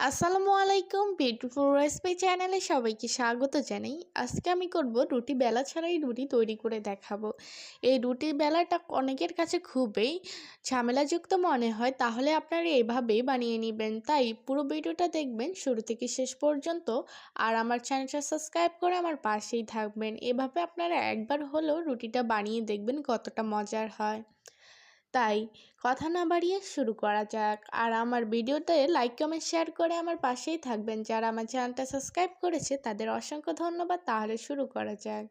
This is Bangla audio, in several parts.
আসসালামু আলাইকুম বিউটিফুল রেসিপি চ্যানেলে সবাইকে স্বাগত জানাই। আজকে আমি করব রুটি বেলা ছাড়াই রুটি তৈরি করে দেখাবো। এই রুটি বেলাটা অনেকের কাছে খুবই ঝামেলাযুক্ত মনে হয়, তাহলে আপনারা এভাবেই বানিয়ে নেবেন। তাই পুরো ভিডিওটা দেখবেন, শুরু থেকে শেষ পর্যন্ত আর আমার চ্যানেলটা সাবস্ক্রাইব করে আমার পাশেই থাকবেন। এভাবে আপনারা একবার হলেও রুটিটা বানিয়ে দেখবেন কতটা মজার হয়। তাই কথা না বাড়িয়ে শুরু করা যাক। আর আমার ভিডিওতে লাইক কমেন্ট শেয়ার করে আমার পাশেই থাকবেন। যারা আমার চ্যানেলটা সাবস্ক্রাইব করেছে, তাদের অসংখ্য ধন্যবাদ। তাহলে শুরু করা যাক।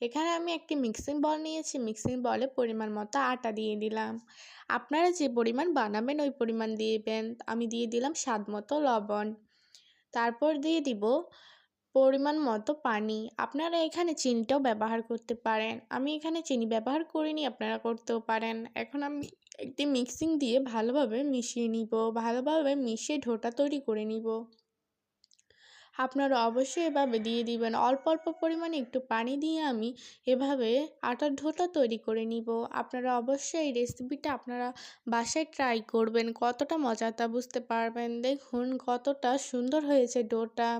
এখানে আমি একটি মিক্সিং বল নিয়েছি। মিক্সিং বলে পরিমাণ মতো আটা দিয়ে দিলাম। আপনারা যে পরিমাণ বানাবেন, ওই পরিমাণ দিবেন। আমি দিয়ে দিলাম স্বাদ মতো লবণ। তারপর দিয়ে দিব পরিমাণ মতো পানি। আপনারা এখানে চিনিটাও ব্যবহার করতে পারেন। আমি এখানে চিনি ব্যবহার করিনি, আপনারা করতেও পারেন। এখন আমি একটি মিক্সিং দিয়ে ভালোভাবে মিশিয়ে নিব, ভালোভাবে মিশিয়ে ঢোটা তৈরি করে নিব। আপনারা অবশ্যই এভাবে দিয়ে দিবেন। অল্প অল্প পরিমাণে একটু পানি দিয়ে আমি এভাবে আটার ঢোটা তৈরি করে নিব। আপনারা অবশ্যই এই রেসিপিটা আপনারা বাসায় ট্রাই করবেন। কতটা মজা তা বুঝতে পারবেন। দেখুন কতটা সুন্দর হয়েছে ডোটা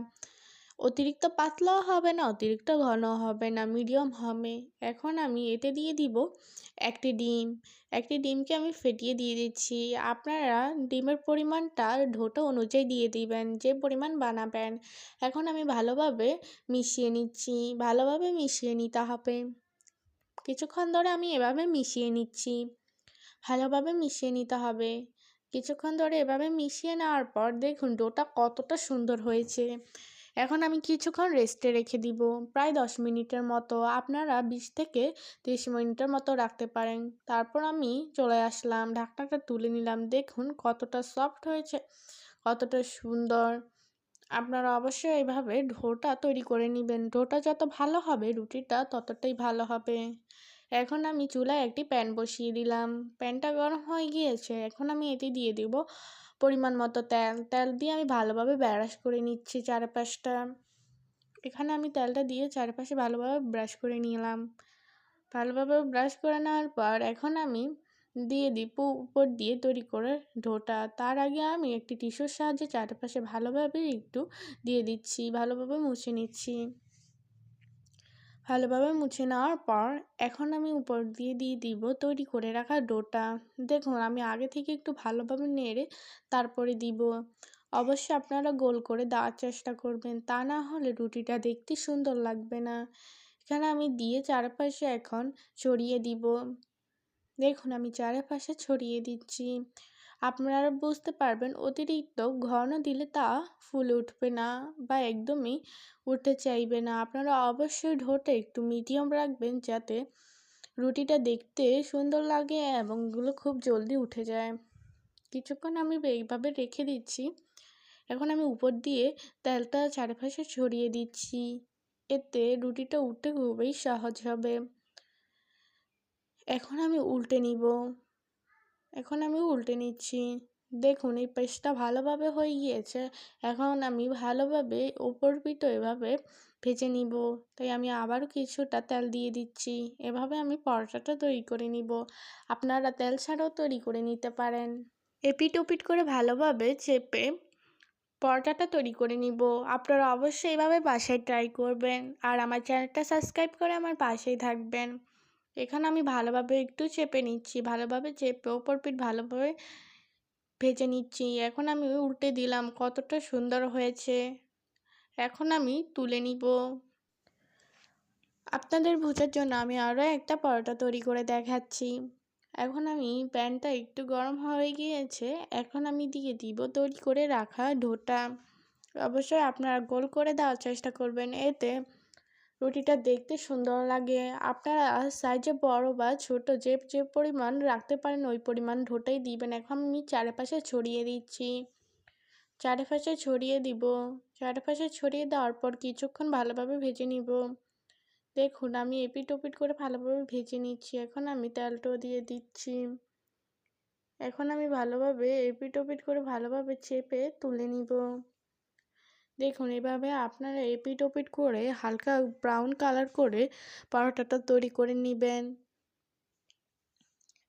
অতিরিক্ত পাতলাও হবে না, অতিরিক্ত ঘন হবে না মিডিয়াম হবে। এখন আমি এতে দিয়ে দিব একটি ডিম। একটি ডিমকে আমি ফেটিয়ে দিয়ে দিচ্ছি। আপনারা ডিমের পরিমাণটা ঢোটো অনুযায়ী দিয়ে দিবেন, যে পরিমাণ বানাবেন। এখন আমি ভালোভাবে মিশিয়ে নিচ্ছি, ভালোভাবে মিশিয়ে নিতে হবে। কিছুক্ষণ ধরে আমি এভাবে মিশিয়ে নিচ্ছি। ভালোভাবে মিশিয়ে নিতে হবে। কিছুক্ষণ ধরে এভাবে মিশিয়ে নেওয়ার পর দেখুন ডোটা কতটা সুন্দর হয়েছে। এখন আমি কিছুক্ষণ রেস্টে রেখে দিব। প্রায় দশ মিনিটের মতো, আপনারা বিশ থেকে তিরিশ মিনিটের মতো রাখতে পারেন। তারপর আমি চলে আসলাম, ঢাকনাটা তুলে নিলাম। দেখুন কতটা সফট হয়েছে, কতটা সুন্দর। আপনারা অবশ্যই এইভাবে ঢোটা তৈরি করে নেবেন। ঢোটা যত ভালো হবে, রুটিটা ততটাই ভালো হবে। এখন আমি চুলায় একটি প্যান বসিয়ে দিলাম। প্যানটা গরম হয়ে গিয়েছে, এখন আমি এটি দিয়ে দিব পরিমাণ মতো তেল। তেল দিয়ে আমি ভালোভাবে ব্রাশ করে নিচ্ছি চারপাশটা। এখানে আমি তেলটা দিয়ে চারপাশে ভালোভাবে ব্রাশ করে নিলাম। ভালোভাবে ব্রাশ করে নেওয়ার পর এখন আমি দিয়ে দিই উপর দিয়ে তৈরি করে ঢোটা। তার আগে আমি একটি টিস্যুর সাহায্যে চারপাশে ভালোভাবে একটু দিয়ে দিচ্ছি, ভালোভাবে মুছে নিচ্ছি। ভালোভাবে মুছে নেওয়ার পর এখন আমি উপর দিয়ে দিয়ে দিব, তৈরি করে রাখা ডোটা। দেখুন, আমি আগে থেকে একটু ভালোভাবে নেড়ে তারপরে দিব। অবশ্যই আপনারা গোল করে দেওয়ার চেষ্টা করবেন, তা না হলে রুটিটা দেখতে সুন্দর লাগবে না। এখানে আমি দিয়ে চারপাশে এখন ছড়িয়ে দিব। দেখুন, আমি চারপাশে ছড়িয়ে দিচ্ছি। আপনারা বুঝতে পারবেন, অতিরিক্ত ঘন দিলে তা ফুলে উঠবে না বা একদমই উঠতে চাইবে না। আপনারা অবশ্যই ঢোটে একটু মিডিয়াম রাখবেন যাতে রুটিটা দেখতে সুন্দর লাগে এবং এগুলো খুব জলদি উঠে যায়। কিছুক্ষণ আমি এইভাবে রেখে দিচ্ছি। এখন আমি উপর দিয়ে তেলটা চারপাশে ছড়িয়ে দিচ্ছি। এতে রুটিটা উঠতে খুবই সহজ হবে। এখন আমি উল্টে নিব। এখন আমি উল্টে নিচ্ছি। দেখুন, এই পেস্টটা ভালোভাবে হয়ে গিয়েছে। এখন আমি ভালোভাবে ওপর পিঠো এভাবে ভেজে নিব। তাই আমি আবারও কিছুটা তেল দিয়ে দিচ্ছি। এভাবে আমি পরোটাটা তৈরি করে নিব। আপনারা তেল ছাড়াও তৈরি করে নিতে পারেন। এপিট ওপিট করে ভালোভাবে চেপে পরোটাটা তৈরি করে নিব। আপনারা অবশ্যই এভাবে বাসায় ট্রাই করবেন। আর আমার চ্যানেলটা সাবস্ক্রাইব করে আমার পাশেই থাকবেন। এখানে আমি ভালোভাবে একটু চেপে নিচ্ছি, ভালোভাবে চেপে ওপর পিঠ ভালোভাবে ভেজে নিচ্ছি। এখন আমি উল্টে দিলাম, কতটা সুন্দর হয়েছে। এখন আমি তুলে নিব। আপনাদের বোঝার জন্য আমি আরও একটা পরোটা তৈরি করে দেখাচ্ছি। এখন আমি প্যানটা একটু গরম হয়ে গিয়েছে, এখন আমি দিয়ে দিব তৈরি করে রাখা ঢোটা অবশ্যই আপনারা গোল করে দেওয়ার চেষ্টা করবেন, এতে রুটিটা দেখতে সুন্দর লাগে। আপনারা সাইজে বড় বা ছোট যে যে পরিমাণ রাখতে পারেন, ওই পরিমাণ ঢোটাই দিবেন। এখন আমি চারপাশে ছড়িয়ে দিচ্ছি। চারপাশে ছড়িয়ে দিব। চারপাশে ছড়িয়ে দেওয়ার পর কিছুক্ষণ ভালোভাবে ভেজে নিব। দেখুন, আমি এপিট ওপিট করে ভালোভাবে ভেজে নিচ্ছি। এখন আমি তেলটাও দিয়ে দিচ্ছি। এখন আমি ভালোভাবে এপিট ওপিট করে ভালোভাবে চেপে তুলে নিব। দেখুন, এভাবে আপনারা এপিট ওপিট করে হালকা ব্রাউন কালার করে পরোটাটা তৈরি করে নেবেন।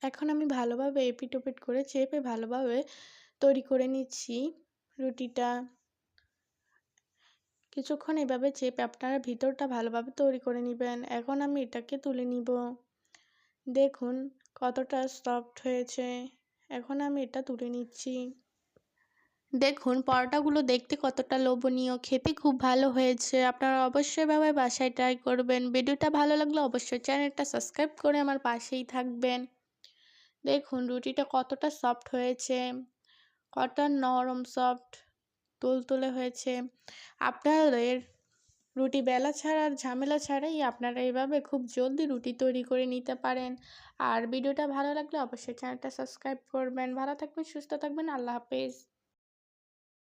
এখন আমি ভালোভাবে এপিট ওপিট করে চেপে ভালোভাবে তৈরি করে নিচ্ছি রুটিটা। কিছুক্ষণ এভাবে চেপে আপনারা ভিতরটা ভালোভাবে তৈরি করে নেবেন। এখন আমি এটাকে তুলে নিব। দেখুন কতটা সফট হয়েছে। এখন আমি এটা তুলে নিচ্ছি। দেখুন, পরোটাগুলো দেখতে কতটা লোভনীয়, খেতে খুব ভালো হয়েছে। আপনারা অবশ্যই ভাবে বাসায় ট্রাই করবেন। ভিডিওটা ভালো লাগলে অবশ্যই চ্যানেলটা সাবস্ক্রাইব করে আমার পাশেই থাকবেন। দেখুন, রুটিটা কতটা সফট হয়েছে, কতটা নরম সফট তুলতুলে হয়েছে। আপনাদের রুটি বেলা ছাড়ার ঝামেলা ছাড়াই আপনারা এভাবে খুব জলদি রুটি তৈরি করে নিতে পারেন। আর ভিডিওটা ভালো লাগলে অবশ্যই চ্যানেলটা সাবস্ক্রাইব করবেন। ভালো থাকবেন, সুস্থ থাকবেন। আল্লাহ হাফেজ।